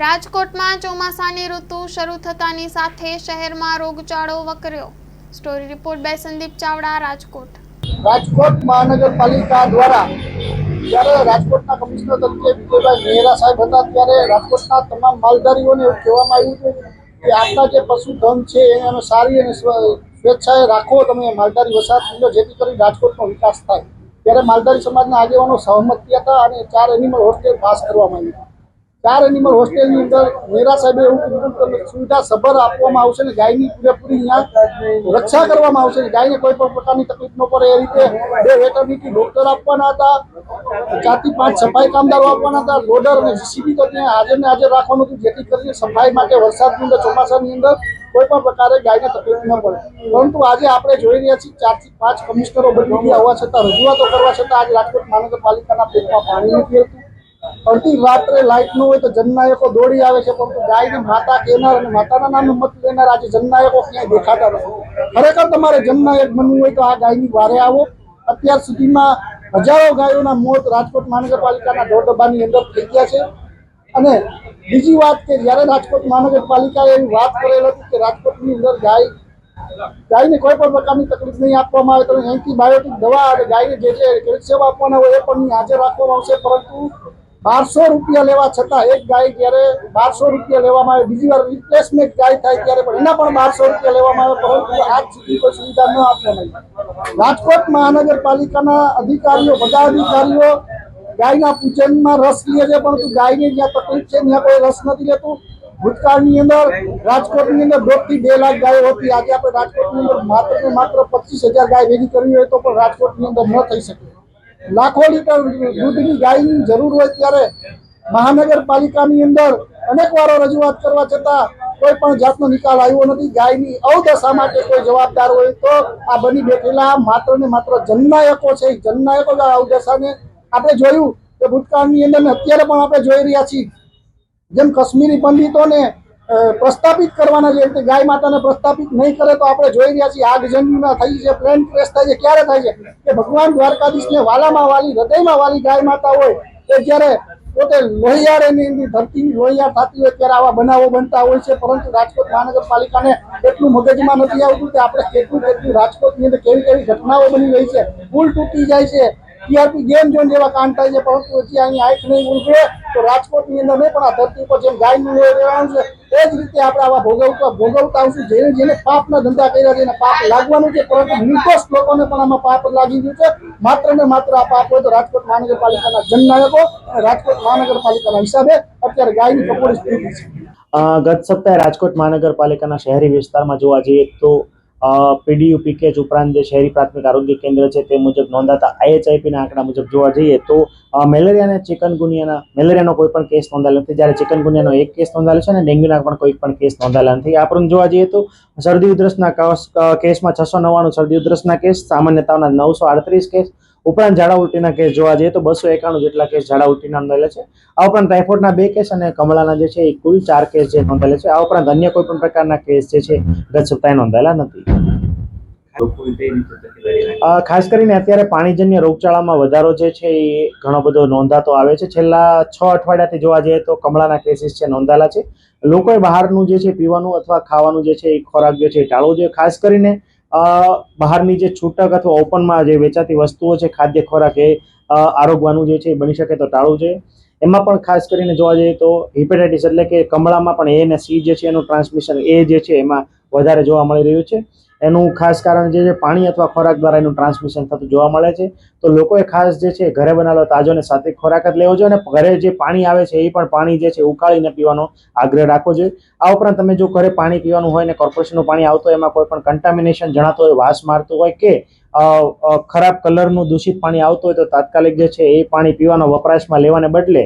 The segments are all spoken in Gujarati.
રાજકોટમાં ચોમાસાની ઋતુ શરૂ થતાની સાથે શહેરમાં રોગચાળો વકર્યો. Story report by Sandeep Chavda, Rajkot. Rajkot મહાનગરપાલિકા દ્વારા જ્યારે રાજકોટના કમિશનર તરીકે વિજયભાઈ મહેરા સાહેબ હતા, ત્યારે રાજકોટના તમામ માલધારીઓને એવું કહેવામાં આવ્યું હતું કે આપના જે પશુધન છે, એને સારી અને સ્વ- સ્વેચ્છાએ રાખો, તમે માલધારી વસાહત જેથી કરી રાજકોટનો વિકાસ થાય. ત્યારે માલધારી સમાજના આગેવાનો સહમત હતા અને ચાર એનિમલ હોસ્ટેલ પાસ કરવામાં આવી ચાર એનિમલ હોસ્ટેલની અંદર મેરા સાહેબે એવું સુવિધા સભર આપવામાં આવશે ને ગાયની પૂરેપૂરી અહીંયા રક્ષા કરવામાં આવશે ગાયને કોઈ પણ પ્રકારની તકલીફ ન પડે એ રીતે બે વેટરનીટી ડોક્ટર આપવાના હતા, ચારથી પાંચ સફાઈ કામદારો આપવાના હતા લોડર અને જીસીબી તો ત્યાં હાજર ને હાજર રાખવાનું હતું, જેથી કરીને સફાઈ માટે વરસાદની અંદર, ચોમાસાની અંદર કોઈ પણ પ્રકારે ગાયને તકલીફ ન પડે. પરંતુ આજે આપણે જોઈ રહ્યા છીએ ચારથી પાંચ કમિશનરો બની ગયા હોવા છતાં, રજૂઆતો કરવા છતાં આજે રાજકોટ મહાનગરપાલિકાના પેટમાં પાણી નથી હતું અડધી રાત્રે લાઇટ ન હોય તો જનનાયકો દોડી આવે છે, પરંતુ ગાયને માતા કહેનાર અને માતાના નામે મત લેનાર આજે જનનાયકો ક્યાંય દેખાતા નથી. ખરેખર તમારે જનનાયક બનવું હોય તો આ ગાયની વારે આવો. અત્યાર સુધીમાં હજારો ગાયોના મોત રાજકોટ મહાનગરપાલિકાના ઢોર અંદર થઈ ગયા છે. અને બીજી વાત કે જ્યારે રાજકોટ મહાનગરપાલિકાએ એવી વાત કરેલ હતી કે રાજકોટની અંદર ગાય, ગાયને કોઈ પણ પ્રકારની તકલીફ નહીં આપવામાં આવે, તો એન્ટીબાયોટિક દવા અને ગાયને જે જે સેવા આપવાના હોય એ પણ હાજર રાખવામાં આવશે. પરંતુ બારસો રૂપિયા લેવા છતાં એક ગાય જ્યારે બારસો રૂપિયા લેવામાં આવે, બીજી વાર રિપ્લેસમેન્ટ ગાય થાય ત્યારે પણ એના પણ બારસો રૂપિયા લેવામાં આવે, પરંતુ આજ સુધી કોઈ સુવિધા ન આપવામાં આવી રાજકોટ મહાનગરપાલિકાના અધિકારીઓ બધા અધિકારીઓ ગાયના પૂજનમાં રસ લે છે, પરંતુ ગાયને જ્યાં તકલીફ છે, ત્યાં કોઈ રસ નથી લેતું. ભૂતકાળની અંદર, રાજકોટની અંદર દોઢથી બે લાખ ગાયો હતી. આજે આપણે રાજકોટની અંદર માત્ર ને માત્ર પચીસ હજાર ગાય ભેગી કરવી હોય તો પણ રાજકોટની અંદર ન થઈ શકે. લાખો લીટર દૂધની ગાયની જરૂર હોય ત્યારે મહાનગરપાલિકાની અંદર અનેક વારો રજૂઆત કરવા છતાં કોઈ પણ જાતનો નિકાલ આવ્યો નથી. ગાયની અવદશા માટે કોઈ જવાબદાર હોય તો આ બની બેઠેલા માત્ર ને માત્ર જનનાયકો છે. જનનાયકો જ અવદશાને આપણે જોયું કે ભૂતકાળની અંદર અત્યારે પણ આપણે જોઈ રહ્યા છીએ. જેમ કાશ્મીરી પંડિતોને પ્રસ્થાપિત કરવાના છે. રીતે ગાય માતાને પ્રસ્થાપિત નહીં કરે તો આપણે જોઈ રહ્યા છીએ આગ જન્મના થઈ છે, પ્લેન ક્રેશ થાય છે. ક્યારે થાય છે? કે ભગવાન દ્વારકાધીશને વાલામાં વાલી, હૃદયમાં વાલી ગાય માતા હોય કે જ્યારે પોતે લોહિયાર એની ધરતીની લોહિયાર થતી હોય ત્યારે આવા બનાવો બનતા હોય છે. પરંતુ રાજકોટ મહાનગરપાલિકાને એટલું મગજમાં નથી આવતું કે આપણે કેટલું કેટલું રાજકોટની અંદર કેવી કેવી ઘટનાઓ બની રહી છે. પુલ તૂટી જાય છે. ટીઆરપી ગેમ ઝોન જેવા કાંડ થાય છે, પરંતુ હજી અહીં આંખ નહીં ઉલટે તો રાજકોટની અંદર નહીં, પણ આ ધરતી ઉપર જેમ ગાયનું લોહી રહેવાનું છે, એ જ રીતે આપણે આવા ભોગવતા ભોગવતા આવશું જેને જેને પાપના ધંધા કર્યા છે, એને પાપ લાગવાનું છે, પરંતુ નિર્દોષ લોકોને પણ આમાં પાપ લાગી ગયું છે. માત્ર ને માત્ર આ પાપ હોય તો રાજકોટ મહાનગરપાલિકાના જનનાયકો અને રાજકોટ મહાનગરપાલિકાના હિસાબે અત્યારે ગાયની કપોળી સ્થિતિ છે. ગત સપ્તાહે રાજકોટ મહાનગરપાલિકાના શહેરી વિસ્તારમાં જોવા જઈએ તો પીડીયુ પીકેજ ઉપરાંત જે શહેરી પ્રાથમિક આરોગ્ય કેન્દ્ર છે તે મુજબ નોંધાતા આઈએચઆઈપીના આંકડા મુજબ જોવા જઈએ તો અ, મેલેરિયા અને ચિકનગુનિયાના મેલેરિયાનો કોઈ પણ કેસ નોંધાયેલો નથી. જ્યારે ચિકનગુનિયાનો એક કેસ નોંધાયેલો છે અને ડેન્ગ્યુના પણ કોઈ પણ કેસ નોંધાયેલા નથી. આ ઉપરાંત જોવા જઈએ તો શરદી ઉધરસના કસ- કેસમાં છસો નવ્વાણું શરદી ઉધરસના કેસ સામાન્ય તાવના નવસો આડત્રીસ કેસ ઉપરાંત ઝાડા ઉલટીના કેસ જોવા જઈએ તો બસો એકાણું જેટલા કેસ ઝાડા ઉલટીના નોંધાયેલા છે. આ ઉપરાંત ટાઇફોઇડના બે કેસ અને કમળાના જે છે એ કુલ ચાર કેસ જે નોંધાયેલા છે. આ ઉપરાંત અન્ય કોઈ પણ પ્રકારના કેસ જે છે, ગત સપ્તાહે નોંધાયેલા નથી. ખાસ કરીને અત્યારે પાણીજન્ય રોગચાળામાં વધારો જે છે એ ઘણો બધો નોંધાતો આવે છે. છેલ્લા છ અઠવાડિયાથી જોવા જઈએ તો કમળાના કેસીસ છે નોંધાયેલા છે. લોકોએ બહારનું જે છે પીવાનું અથવા ખાવાનું જે છે એ ખોરાક જે છે ટાળવો જોઈએ. ખાસ કરીને બહારની જે છૂટક અથવા ઓપનમાં જે વેચાતી વસ્તુઓ છે, ખાદ્ય ખોરાક એ આરોગવાનું જે છે એ બની શકે તો ટાળવું જોઈએ. એમાં પણ ખાસ કરીને જોવા જઈએ તો હિપેટાઇટિસ એટલે કે કમળામાં પણ એ અને સી જે છે એનું ટ્રાન્સમિશન એ જે છે એમાં વધારે જોવા મળી રહ્યું છે. એનું ખાસ કારણ જે છે, પાણી અથવા ખોરાક દ્વારા એનું ટ્રાન્સમિશન થતું જોવા મળે છે. તો લોકોએ ખાસ જે છે, ઘરે બનાવેલો તાજો અને સાત્વિક ખોરાક જ લેવો જોઈએ અને ઘરે જે પાણી આવે છે, એ પણ પાણી જે છે, ઉકાળીને પીવાનો આગ્રહ રાખવો જોઈએ. આ ઉપરાંત તમે જો ઘરે પાણી પીવાનું હોય ને કોર્પોરેશનનું પાણી આવતું હોય, એમાં કોઈ પણ કન્ટામિનેશન જણાતું હોય, વાસ મારતું હોય કે ખરાબ કલરનું દૂષિત પાણી આવતું હોય તો તાત્કાલિક જે છે, એ પાણી પીવાનો વપરાશમાં લેવાને બદલે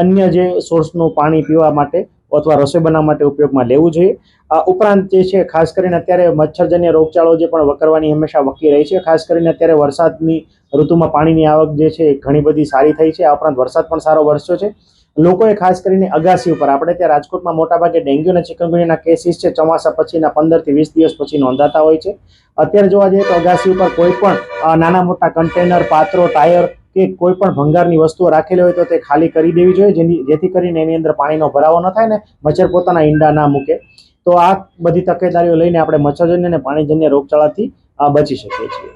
અન્ય જે સોર્સનું પાણી પીવા માટે અથવા રસોઈ બનાવવા માટે ઉપયોગમાં લેવું જોઈએ. આ ઉપરાંત જે છે, ખાસ કરીને અત્યારે મચ્છરજન્ય રોગચાળો જે પણ વકરવાની હંમેશા વકી રહી છે, ખાસ કરીને અત્યારે વરસાદની ઋતુમાં પાણીની આવક જે છે ઘણી બધી સારી થઈ છે. આ ઉપરાંત વરસાદ પણ સારો વરસ્યો છે. લોકોએ ખાસ કરીને અગાસી ઉપર, આપણે ત્યાં રાજકોટમાં મોટાભાગે ડેન્ગ્યુ અને ચિકનગુનિયાના કેસીસ છે, ચોમાસા પછીના પંદરથી વીસ દિવસ પછી નોંધાતા હોય છે. અત્યારે જોવા જઈએ તો અગાસી ઉપર કોઈ પણ નાના મોટા કન્ટેનર, પાત્રો, ટાયર કે કોઈ પણ ભંગારની વસ્તુઓ રાખેલી હોય તો તે ખાલી કરી દેવી જોઈએ, જેની જેથી કરીને એની અંદર પાણીનો ભરાવો ન થાય ને મચ્છર પોતાના ઈંડા ના મૂકે. તો આ બધી તકેદારીઓ લઈને આપણે મચ્છરજન્ય અને પાણીજન્ય રોગચાળાથી બચી શકીએ છીએ.